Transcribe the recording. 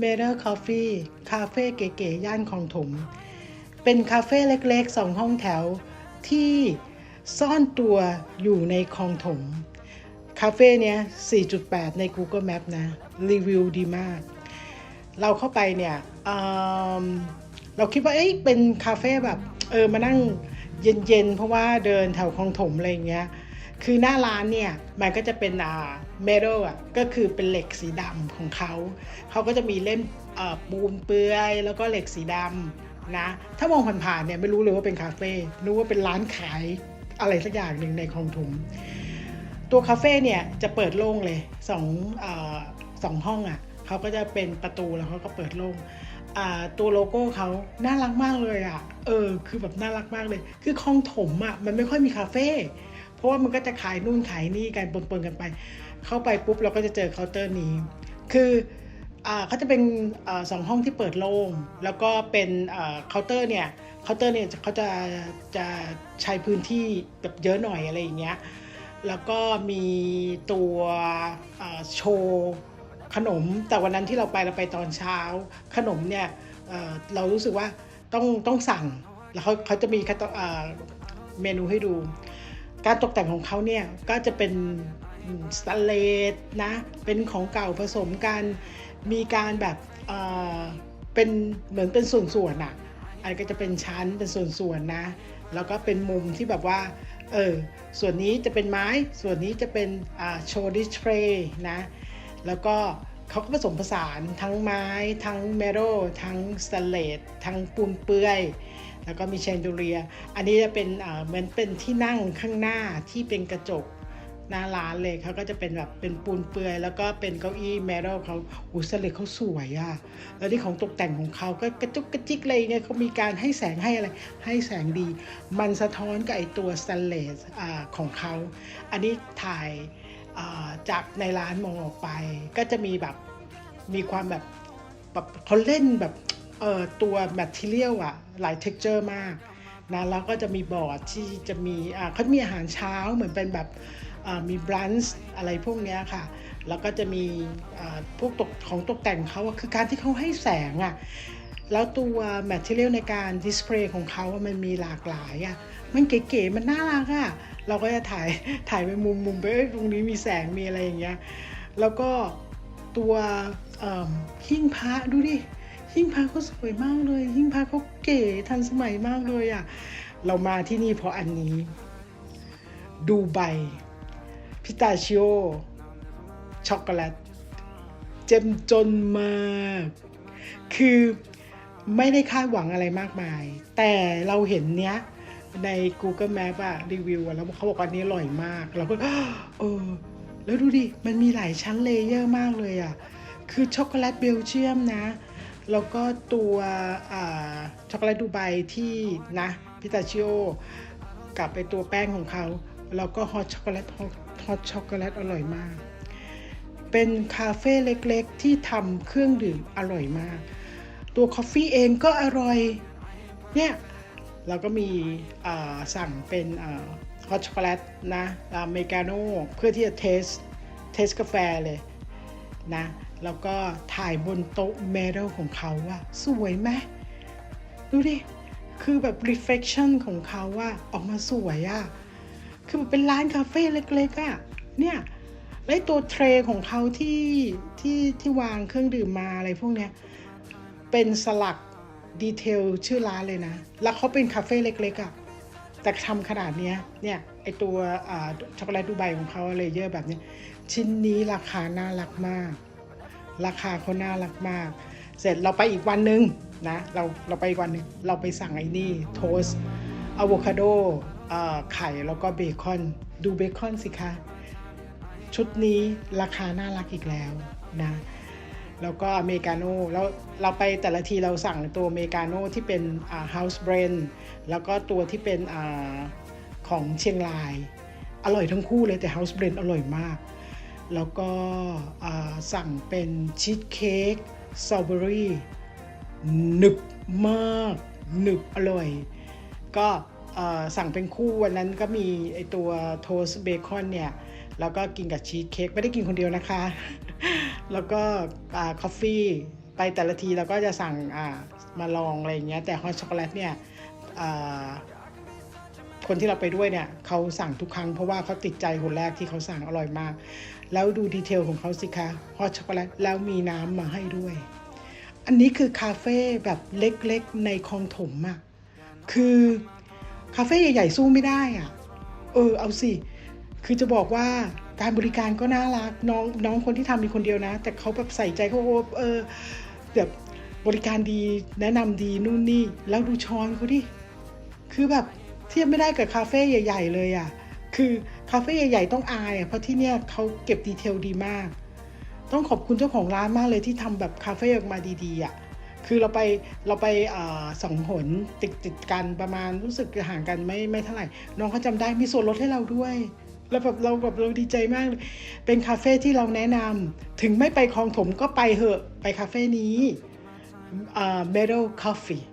m e r r Coffee คาเฟ่เก๋ๆย่านคลองถม เป็นคาเฟ่เล็กๆสองห้องแถวที่ซ่อนตัวอยู่ในคลองถม คาเฟ่เนี้ย 4.8 ใน Google Map นะ รีวิวดีมาก เราเข้าไปเนี่ยอืมเราคิดว่าเอ้ยเป็นคาเฟ่แบบ เออ มานั่งเย็นๆ เพราะว่าเดินแถวคลองถมอะไรเงี้ย คือหน้าร้านเนี่ยมันก็จะเป็นอ่าเมทัลอะก็คือเป็นเหล็กสีดำของเขา เขาก็จะมีเล่นปูนเปลือยแล้วก็เหล็กสีดำนะ ถ้ามองผ่านๆเนี่ยไม่รู้เลยว่าเป็นคาเฟ่นึกว่าเป็นร้านขายอะไรสักอย่างหนึ่งในคลองถม ตัวคาเฟ่เนี่ยจะเปิดโล่งเลยสองอสองห้องอะ่ะเขาก็จะเป็นประตูแล้วเขาก็เปิดโล่งตัวโลโก้เขาน่ารักมากเลยอะ่ะ เออ คือแบบน่ารักมากเลย คือคลองถมอะ่ะมันไม่ค่อยมีคาเฟ่ เพราะว่ามันก็จะขายนู่นขายนี่กันปนๆกันไป เข้าไปปุ๊บเราก็จะเจอเคาน์เตอร์นี้ คือเขาจะเป็นอสองห้องที่เปิดโล่งแล้วก็เป็นเคาน์เตอร์เนี่ยเคาน์เตอร์เนี่ยเขาจะจะใช้พื้นที่แบบเยอะหน่อยอะไรอย่างเงี้ยแล้วก็มีตัวโชว์ขนมแต่วันนั้นที่เราไปเราไปตอนเช้า ขนมเนี่ยเเรารู้สึกว่าต้องต้องสั่งแล้วเขาเขาจะมีเมนูให้ดู การตกแต่งของเขาเนี่ยก็จะเป็นสแตนเลสนะ เป็นของเก่าผสมกัน มีการแบบเออเป็นเหมือนเป็นส่วนๆอะอันก็จะเป็นชั้นเป็นส่วนๆนะ แล้วก็เป็นมุมที่แบบว่า เออ ส่วนนี้จะเป็นไม้ ส่วนนี้จะเป็นอ่าโชว์ดิสเพลย์นะ แล้วก็เขาก็ผสมผสานทั้งไม้ ทั้งเมทัลทั้งสแตนเลสทั้งปูนเปื้อย แล้วก็มีแชนดูเลีย อันนี้จะเป็นเหมือนเป็นที่นั่งข้างหน้าที่เป็นกระจกหน้าร้านเลยเขาก็จะเป็นแบบเป็นปูนเปือย แล้วก็เป็นเก้าอี้เมทัลเขาอูสเลตเขาสวยอะ่ะแล้วที่ของตกแต่งของเขาก็กระจุกกระจิกอะไรเงี้ยเขามีการให้แสงให้อะไร ให้แสงดี มันสะท้อนกับไอตัวสแตนเลสอ่าของเขาอันนี้ถ่ายจากในร้านมองออกไป ก็จะมีแบบมีความแบบแบบเขาเล่นแบบ เอ่อตัวแมทเทียลอะหลายเท็กเจอร์มากนะแล้วก็จะมีบอร์ดที่จะมีอ่าเขามีอาหารเช้าเหมือนเป็นแบบมีบรันช์อะไรพวกนี้ค่ะ แล้วก็จะมีพวกตกของตกแต่งเขาคือการที่เขาให้แสงอะแล้วตัวแมทเทียลในการดิสเพลย์ของเขาอะมันมีหลากหลายอะมันเก๋ๆ มันน่ารักอะเราก็จะถ่ายถ่ายไปมุมมุมๆไปตรงนี้มีแสงมีอะไรอย่างเงี้ย แล้วก็ตัวหิ้งพระดูดิ หิ้งพระเขาสวยมากเลย หิ้งพระเขาเก๋ทันสมัยมากเลยอะ่ะ เรามาที่นี่เพราะอันนี้ ดูใบพิตาชิโอ ช็อกโกแลต เจ็มจนมาก คือไม่ได้คาดหวังอะไรมากมาย แต่เราเห็นเนี้ยใน Google Map อะรีวิวแล้วเขาบอกว่าอันนี้อร่อยมาก เราก็เออแล้วดูดิ มันมีหลายชั้นเลเยอร์มากเลยอะคือช็อกโกแลตเบลเจียมนะ แล้วก็ตัวช็อกโกแลตดูไบที่นะพิตาชิโอกับไปตัวแป้งของเขา แล้วก็ฮอตช็อกโกแลตฮอตช็อกโกแลตอร่อยมาก เป็นคาเฟ่เล็กๆ ที่ทำเครื่องดื่มอร่อยมาก ตัวคอฟฟเองก็อร่อย เนี่ยเราก็มีสั่งเป็นฮอตช็อกโกแลตนะอเมริกาโน่เพื่อที่จะเทสเทสกาแฟเลยนะ แล้วก็ถ่ายบนโต๊ะเมทัลของเขาว่า สวยไหมดูดิ คือแบบ reflection ของเขาว่าออกมาสวยอะ่ะคือมันเป็นร้านคาเฟ่เล็กๆอะ่ะเนี่ยแล้วไอตัวเทรของเขาที่ที่ที่วางเครื่องดื่มมาอะไรพวกเนี้ยเป็นสลักดีเทลชื่อร้านเลยนะ แล้วเขาเป็นคาเฟ่เล็กๆอะ่ะแต่ทำขนาดเนี้ยเนี่ยไอตัวช็อกโกแลตดูไบของเขาเลเยอร์แบบเนี้ยชิ้นนี้ราคาน่ารักมาก ราคาเขาน่ารักมาก เสร็จเราไปอีกวันหนึ่งนะเราเราไปอีกวันหนึ่งเราไปสั่งไอ้นี่โทสอะโวคาโดไข่แล้วก็เบคอน ดูเบคอนสิคะ ชุดนี้ราคาน่ารักอีกแล้วนะแล้วก็อเมริกาโน่แล้วเราไปแต่ละทีเราสั่งตัวอเมริกาโน่ที่เป็นอ่า house blend แล้วก็ตัวที่เป็นอ่าของเชียงราย อร่อยทั้งคู่เลยแต่ house blend อร่อยมาก แล้วก็สั่งเป็นชีสเค้กสตรอเบอรี่หนึบมากหนึบอร่อย ก็สั่งเป็นคู่วันนั้นก็มีไอตัวโทสเบคอนเนี่ย แล้วก็กินกับชีสเค้กไม่ได้กินคนเดียวนะคะ แล้วก็คอฟฟี่ไปแต่ละทีเราก็จะสั่งมาลองอะไรอย่างเงี้ยแต่ฮอตช็อกโกแลตเนี่ย คนที่เราไปด้วยเนี่ยเขาสั่งทุกครั้งเพราะว่าเขาติดใจคนแรกที่เขาสั่งอร่อยมาก แล้วดูดีเทลของเขาสิคะฮอตช็อกโกแลตแล้วมีน้ำมาให้ด้วย อันนี้คือคาเฟ่แบบเล็กๆในคลองถมอะคือคาเฟ่ใหญ่ๆสู้ไม่ได้อะเออเอาสิ คือจะบอกว่าการบริการก็น่ารักน้องน้องคนที่ทำมีคนเดียวนะ แต่เขาแบบใส่ใจเขาโอ้เออแบบบริการดีแนะนำดีนู่นนี่ แล้วดูช้อนเขาดิ คือแบบ เทียบไม่ได้กับคาเฟ่ใหญ่ ๆ เลยอะ่ะ คือคาเฟ่ใหญ่ๆต้องอายอะ่ะเพราะที่เนี่ยเขาเก็บดีเทลดีมาก ต้องขอบคุณเจ้าของร้านมากเลยที่ทำแบบคาเฟ่ออกมาดีๆอะ่ะ คือเราไปเราไปอสองหนติดติดกันประมาณรู้สึกห่างกันไม่ไม่เท่าไหร่ น้องเขาจำได้มีส่วนลดให้เราด้วยแล้วแบบเราแบบเราดีใจมาก เป็นคาเฟ่ที่เราแนะนำถึงไม่ไปคลองถมก็ไปเหอะไปคาเฟ่นี้อ่า Meadow Coffee